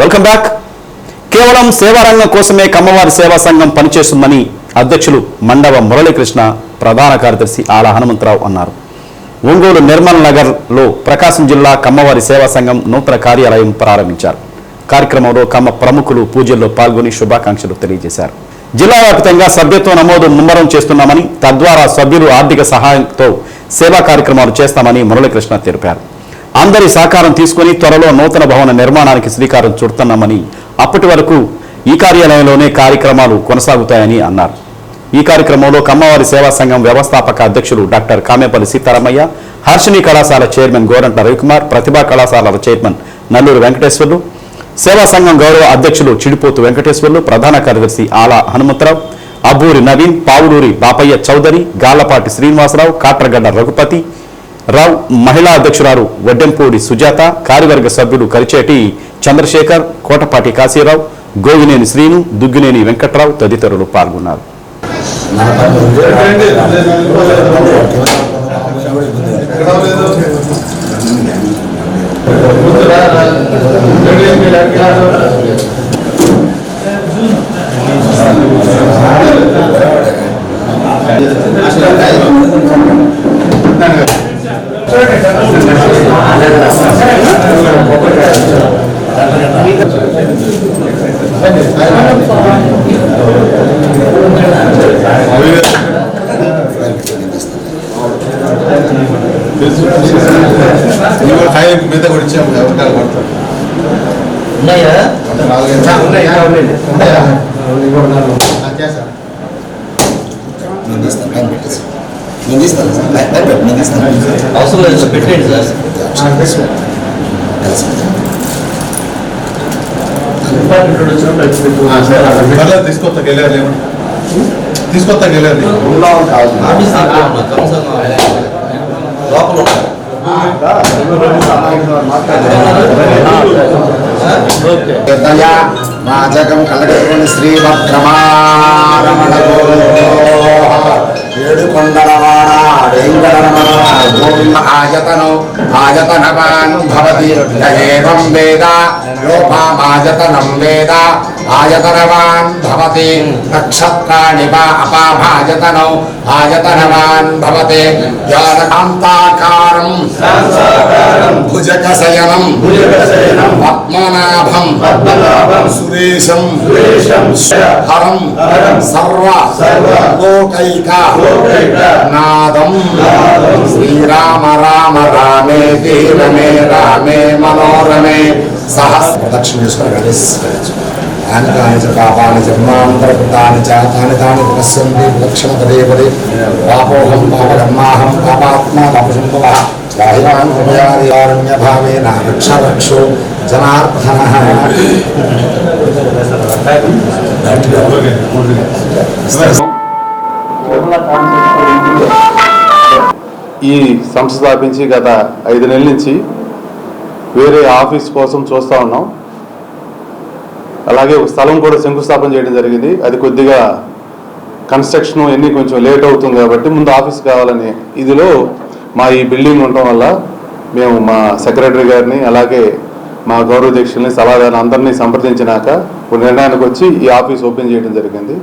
Welcome back కేవలం సేవారంగం కోసమే కమ్మవారి సేవా సంఘం పనిచేస్తుందని అధ్యక్షులు మండవ మురళీకృష్ణ ప్రధాన కార్యదర్శి ఆల హనుమంతరావు అన్నారు. ఒంగోలు నిర్మల్ నగర్లో ప్రకాశం జిల్లా కమ్మవారి సేవా సంఘం నూతన కార్యాలయం ప్రారంభించారు. కార్యక్రమంలో కమ్మ ప్రముఖులు పూజల్లో పాల్గొని శుభాకాంక్షలు తెలియజేశారు. జిల్లా వ్యాప్తంగా సభ్యత్వ నమోదు ముమ్మరం చేస్తున్నామని తద్వారా సభ్యులు ఆర్థిక సహాయంతో సేవా కార్యక్రమాలు చేస్తామని మురళీకృష్ణ తెలిపారు. అందరి సహకారం తీసుకుని త్వరలో నూతన భవన నిర్మాణానికి శ్రీకారం చుడుతున్నామని అప్పటి వరకు ఈ కార్యాలయంలోనే కార్యక్రమాలు కొనసాగుతాయని అన్నారు. ఈ కార్యక్రమంలో కమ్మవారి సేవా సంఘం వ్యవస్థాపక అధ్యక్షులు డాక్టర్ కామేపల్లి సీతారామయ్య హర్షిణి కళాశాల చైర్మన్ గోరంట్ల రవికుమార్ ప్రతిభా కళాశాలల చైర్మన్ నల్లూరు వెంకటేశ్వర్లు సేవా సంఘం గౌరవ అధ్యక్షులు చిడిపోతు వెంకటేశ్వర్లు ప్రధాన కార్యదర్శి ఆల హనుమంతరావు అబ్బూరి నవీన్ పావులూరి బాపయ్య చౌదరి గాలపాటి శ్రీనివాసరావు కాట్రగడ్డ రఘుపతి రావు మహిళా అధ్యక్షురాలు వడ్డెంపూడి సుజాత కార్యవర్గ సభ్యుడు కరిచేటి చంద్రశేఖర్ కోటపాటి కాశీరావు గోవినేని శ్రీను దుగ్గినేని వెంకట్రావు తదితరులు పాల్గొన్నారు. ఇవాళ మీద కూడా ఇచ్చాము ఎవరికాలు పడతాం ఉన్నాయా ఉన్నాయా? ఉన్నాయా? చేశాను. నేను తీస్తాను నేను తీస్తాను అవసరం లేదు సార్ పెట్టండి సార్ తీసుకొస్తా గెలేరు లోపల. దయా వాచకం కలగటువంటి శ్రీభద్రమారమణ ఏడు కొండలవాడ వెంకటరమణ గోవింద ఆయతను ఆయతనవాన్ భవతి ఏవం వేద యోపామాయతనం వేద ఆయతనవాన్ భవతి నక్షత్రాణి వా అపాభాయతనౌ ఆయతనవాన్ భవతి జ్ఞానకాంతాకారం భుజగశయనం పద్మనాభం సురేశం హరం సర్వ లోకైక నాదం శ్రీరామ రామ రామే రమే రామే మనోరమే సహస్ర ప్రదక్షిణ చేసుకోవాలి యాని కాని చ పాపాని జన్మాంతరకృతాని చ తాని తాని పశ్యంతి ప్రదక్షిణ పదే పదే పాపోహం పాపకర్మాహం పాపాత్మా పాపసంభవ బాహిరాన్ హృదయాదికారుణ్యభావేన రక్ష రక్షో జనార్దన ఈ సంస్థ స్థాపించి గత ఐదు నెలల నుంచి వేరే ఆఫీస్ కోసం చూస్తూ ఉన్నాం. అలాగే ఒక స్థలం కూడా శంకుస్థాపన చేయడం జరిగింది. అది కొద్దిగా కన్స్ట్రక్షన్ ఎన్ని కొంచెం లేట్ అవుతుంది కాబట్టి ముందు ఆఫీస్ కావాలని ఇదిలో మా ఈ బిల్డింగ్ ఉండటం వల్ల మేము మా సెక్రటరీ గారిని అలాగే మా గౌరవ దీక్షల్ని సలహాదారులు అందరినీ సంప్రదించినాక ఒక నిర్ణయానికి వచ్చి ఈ ఆఫీస్ ఓపెన్ చేయడం జరిగింది.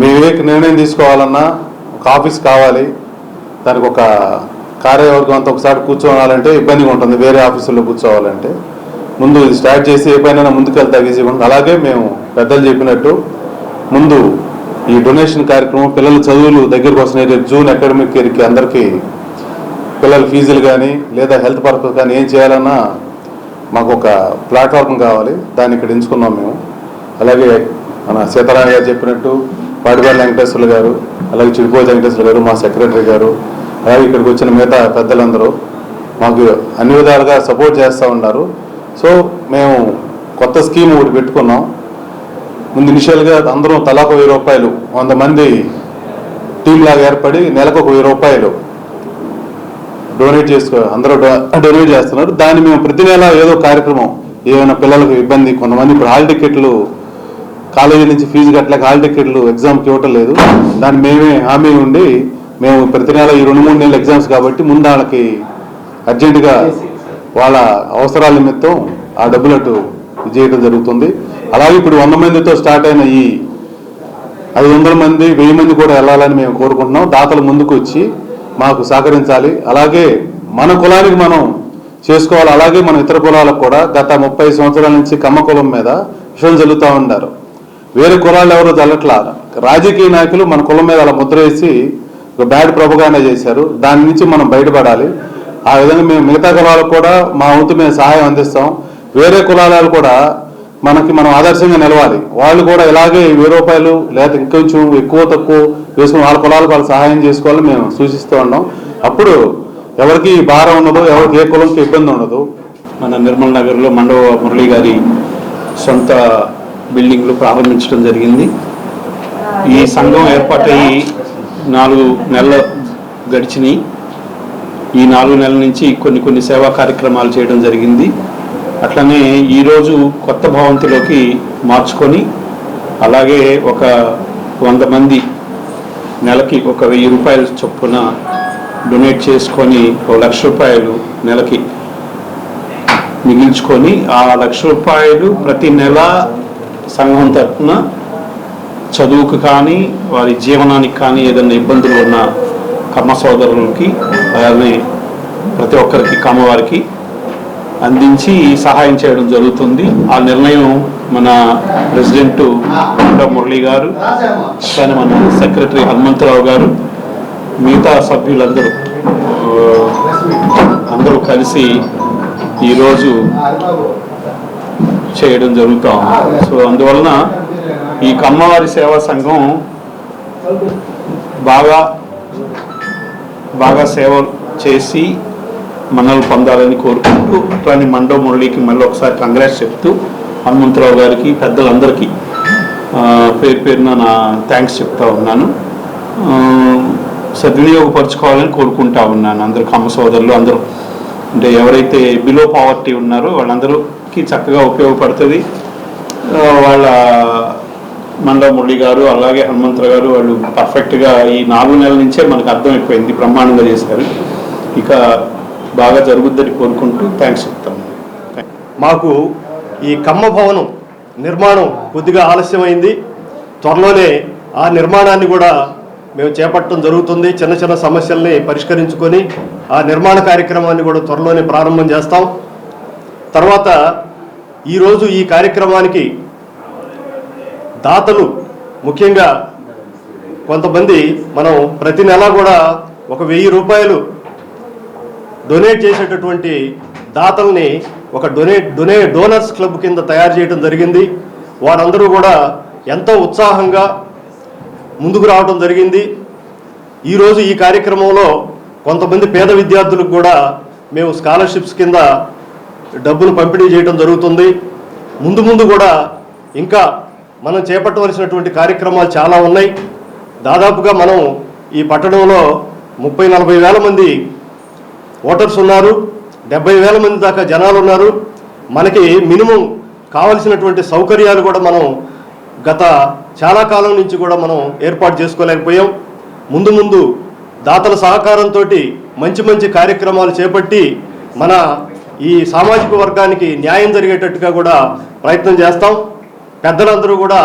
మేము నిర్ణయం తీసుకోవాలన్నా ఒక ఆఫీస్ కావాలి. దానికి ఒక కార్యవర్గం అంతా ఒకసారి కూర్చోవాలంటే ఇబ్బందిగా ఉంటుంది. వేరే ఆఫీసుల్లో కూర్చోవాలంటే. ముందు ఇది స్టార్ట్ చేసి ఏ పైన ముందుకు వెళ్తా ఈజీగా ఉంటుంది. అలాగే మేము పెద్దలు చెప్పినట్టు ముందు ఈ డొనేషన్ కార్యక్రమం పిల్లల చదువులు దగ్గరకు వస్తున్నాయి. రేపు జూన్ అకాడమిక్ ఇయర్కి అందరికీ పిల్లల ఫీజులు కానీ లేదా హెల్త్ పర్పస్ కానీ ఏం చేయాలన్నా మాకు ఒక ప్లాట్ఫామ్ కావాలి. దాన్ని ఇక్కడ ఎంచుకున్నాం మేము. అలాగే మన సీతారాయ గారు చెప్పినట్టు పాడిపల్లి వెంకటేశ్వర్లు గారు అలాగే చిడిపోయి వెంకటేశ్వర గారు మా సెక్రటరీ గారు అలాగే ఇక్కడికి వచ్చిన మిగతా పెద్దలందరూ మాకు అన్ని విధాలుగా సపోర్ట్ చేస్తూ ఉన్నారు. సో మేము కొత్త స్కీమ్ ఒకటి పెట్టుకున్నాం. ముందు ఇనిషియల్గా అందరం తలాకు వెయ్యి రూపాయలు వంద మంది టీంలాగా ఏర్పడి నెలకు ఒక వెయ్యి రూపాయలు డొనేట్ చేసుకో అందరూ డొనేట్ చేస్తున్నారు. దాన్ని మేము ప్రతి నెల ఏదో కార్యక్రమం ఏమైనా పిల్లలకు ఇబ్బంది కొంతమంది ఇప్పుడు హాల్ టికెట్లు కాలేజీ నుంచి ఫీజు కట్టలేక హాల్ టికెట్లు ఎగ్జామ్కి ఇవ్వటం లేదు. దాన్ని మేమే హామీ ఉండి మేము ప్రతి నెల ఈ రెండు మూడు నెలలు ఎగ్జామ్స్ కాబట్టి ముందు వాళ్ళకి అర్జెంటుగా వాళ్ళ అవసరాల నిమిత్తం ఆ డబ్బులు అటు చేయడం జరుగుతుంది. అలాగే ఇప్పుడు వంద మందితో స్టార్ట్ అయిన ఈ ఐదు వందల మంది వెయ్యి మంది కూడా వెళ్ళాలని మేము కోరుకుంటున్నాం. దాతలు ముందుకు వచ్చి మాకు సహకరించాలి. అలాగే మన కులానికి మనం చేసుకోవాలి. అలాగే మన ఇతర కులాలకు కూడా గత ముప్పై సంవత్సరాల నుంచి కమ్మ కులం మీద విషయం జల్లుతూ ఉన్నారు. వేరే కులాలు ఎవరు తెలట్లా రాజకీయ నాయకులు మన కులం మీద అలా ముద్ర వేసి ఒక బ్యాడ్ ప్రభగానే చేశారు. దాని నుంచి మనం బయటపడాలి. ఆ విధంగా మేము మిగతా కులాలకు కూడా మా వంతు మేము సహాయం అందిస్తాం. వేరే కులాలు కూడా మనకి మనం ఆదర్శంగా నిలవాలి. వాళ్ళు కూడా ఇలాగే వెయ్యి రూపాయలు లేదా ఇంకొంచెం ఎక్కువ తక్కువ వేసుకుని వాళ్ళ కులాలకు వాళ్ళు సహాయం చేసుకోవాలని మేము సూచిస్తూ ఉన్నాం. అప్పుడు ఎవరికి భారం ఉండదు ఎవరికి ఏ కులంకి ఇబ్బంది ఉండదు. మన నిర్మల్ నగర్లో మండవ మురళి గారి సొంత బిల్డింగ్లు ప్రారంభించడం జరిగింది. ఈ సంఘం ఏర్పాటై నాలుగు నెలలు గడిచినాయి. ఈ నాలుగు నెలల నుంచి కొన్ని కొన్ని సేవా కార్యక్రమాలు చేయడం జరిగింది. అట్లనే ఈరోజు కొత్త భవంతిలోకి మార్చుకొని అలాగే ఒక వంద మంది నెలకి ఒక వెయ్యి రూపాయల చొప్పున డొనేట్ చేసుకొని ఒక లక్ష రూపాయలు నెలకి మిగిల్చుకొని ఆ లక్ష రూపాయలు ప్రతి నెల సంఘం తరఫున చదువుకు కానీ వారి జీవనానికి కానీ ఏదైనా ఇబ్బందులు ఉన్న కమ్మ సోదరులకి అలానే ప్రతి ఒక్కరికి కమ్మవారికి అందించి సహాయం చేయడం జరుగుతుంది. ఆ నిర్ణయం మన ప్రెసిడెంట్ కొండ మురళి గారు కానీ మన సెక్రటరీ హనుమంతరావు గారు మిగతా సభ్యులందరూ అందరూ కలిసి ఈరోజు చేయడం జరుగుతూ. ఉంది సో అందువలన ఈ కమ్మవారి సేవా సంఘం బాగా బాగా సేవ చేసి మనల్ని పొందాలని కోరుకుంటూ అట్లానే మండవ మురళికి మళ్ళీ ఒకసారి కంగ్రాట్స్ చెప్తూ హనుమంతరావు గారికి పెద్దలందరికీ పేరు పేరున నా థ్యాంక్స్ చెప్తా ఉన్నాను. సద్వినియోగపరచుకోవాలని కోరుకుంటా ఉన్నాను. అందరు కమ్మ సోదరులు అందరూ. అంటే ఎవరైతే బిలో పావర్టీ ఉన్నారో వాళ్ళందరూ కి చక్కగా ఉపయోగపడుతుంది. వాళ్ళ మండవ మురళి గారు అలాగే హనుమంతరావు గారు వాళ్ళు పర్ఫెక్ట్గా ఈ నాలుగు నెలల నుంచే మనకు అర్థమైపోయింది బ్రహ్మాండంగా చేశారు. ఇక బాగా జరుగుద్దని కోరుకుంటూ థ్యాంక్స్ చెప్తాను మాకు ఈ కమ్మ భవనం నిర్మాణం కొద్దిగా ఆలస్యమైంది. త్వరలోనే ఆ నిర్మాణాన్ని కూడా మేము చేపట్టడం జరుగుతుంది. చిన్న చిన్న సమస్యల్ని పరిష్కరించుకొని ఆ నిర్మాణ కార్యక్రమాన్ని కూడా త్వరలోనే ప్రారంభం చేస్తాం. తర్వాత ఈరోజు ఈ కార్యక్రమానికి దాతలు ముఖ్యంగా కొంతమంది మనం ప్రతి నెల కూడా ఒక వెయ్యి రూపాయలు డొనేట్ చేసేటటువంటి దాతల్ని ఒక డొనేట్ డొనే డోనర్స్ క్లబ్ కింద తయారు చేయడం జరిగింది. వారందరూ కూడా ఎంతో ఉత్సాహంగా ముందుకు రావడం జరిగింది. ఈరోజు ఈ కార్యక్రమంలో కొంతమంది పేద విద్యార్థులకు కూడా మేము స్కాలర్షిప్స్ కింద డబ్బులు పంపిణీ చేయడం జరుగుతుంది. ముందు ముందు కూడా ఇంకా మనం చేపట్టవలసినటువంటి కార్యక్రమాలు చాలా ఉన్నాయి. దాదాపుగా మనం ఈ పట్టణంలో ముప్పై నలభై వేల మంది ఓటర్స్ ఉన్నారు. డెబ్బై వేల మంది దాకా జనాలు ఉన్నారు. మనకి మినిమం కావలసినటువంటి సౌకర్యాలు కూడా మనం గత చాలా కాలం నుంచి కూడా మనం ఏర్పాటు చేసుకోలేకపోయాం. ముందు ముందు దాతల సహకారంతో మంచి మంచి కార్యక్రమాలు చేపట్టి మన ఈ సామాజిక వర్గానికి న్యాయం జరిగేటట్టుగా కూడా ప్రయత్నం చేస్తాం. పెద్దలందరూ కూడా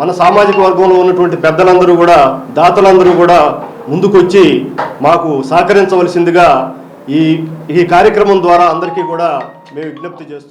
మన సామాజిక వర్గంలో ఉన్నటువంటి పెద్దలందరూ కూడా దాతలందరూ కూడా ముందుకొచ్చి మాకు సహకరించవలసిందిగా ఈ ఈ కార్యక్రమం ద్వారా అందరికీ కూడా మేము విజ్ఞప్తి చేస్తున్నాం.